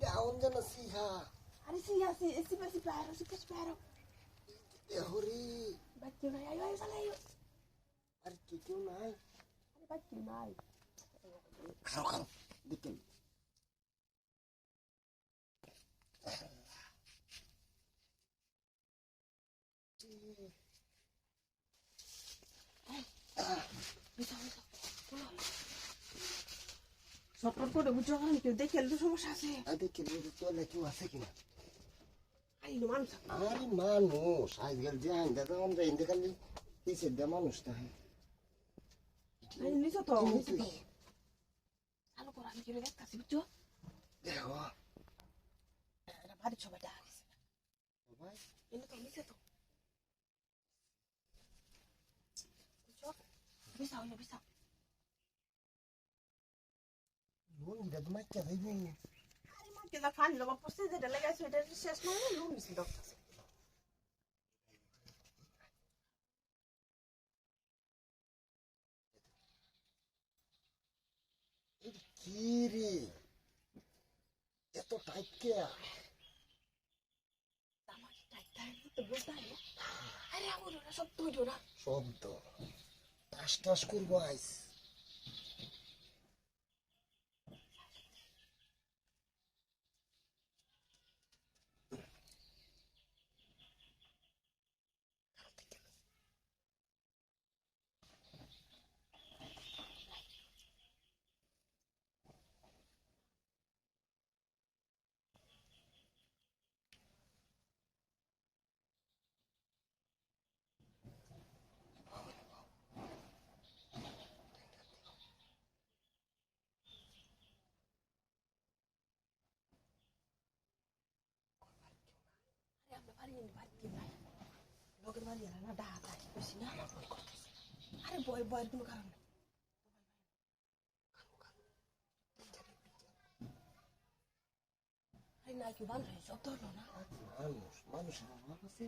Naon nga na siya. Ano siya? Si, si, si, si si Prospero. Yahuri. Ba't yun ay? Ayaw, ayaw sa layo. Ba't yun ay? Ano ba't yun ay? Karo, karo. Bikin. Ay. Ah. Bitaw. সফর করে বুঝছ আমি কেউ দেখে তো সমস্যা আছে। আর দেখেন তোলে কেউ আছে কিনা? আই নো মানুষ। আরে মানুষ আজকাল যে আইন দাদা আমরা ইন্দে খালি পিছের দিয়ে মানুষ তাই আই নিছো তো। চালু করো আমি কেউ দেখতেছি বুঝছ? দেখো। এটা বাড়ির সবাই ডাকা ভাই এনে তো নিছে তো। বুঝছ? বিসাও হইল বিসাও লুঙ্গিটা তো মাইকা যাইব আরে মা কেলা ফানি লোক পড়ছে যেটা লাগাইছে এটা শেষ নয় লোক মিছিল দেখতেছে কি এত টাইট কে? তো আরে আমার সব তুই না। শব্দ টাস টাস করব আইস। আরে আমরা বাড়ি এনে বাড়ি কি নাই। লোকের বাড়ি এরা না ডাহা তাই বেশি না আরে বয় বয়ের কোনো কারণ নেই। আরে না কি বান্ধ হয়ে সব ধরলো না। মানুষ মানুষের আছে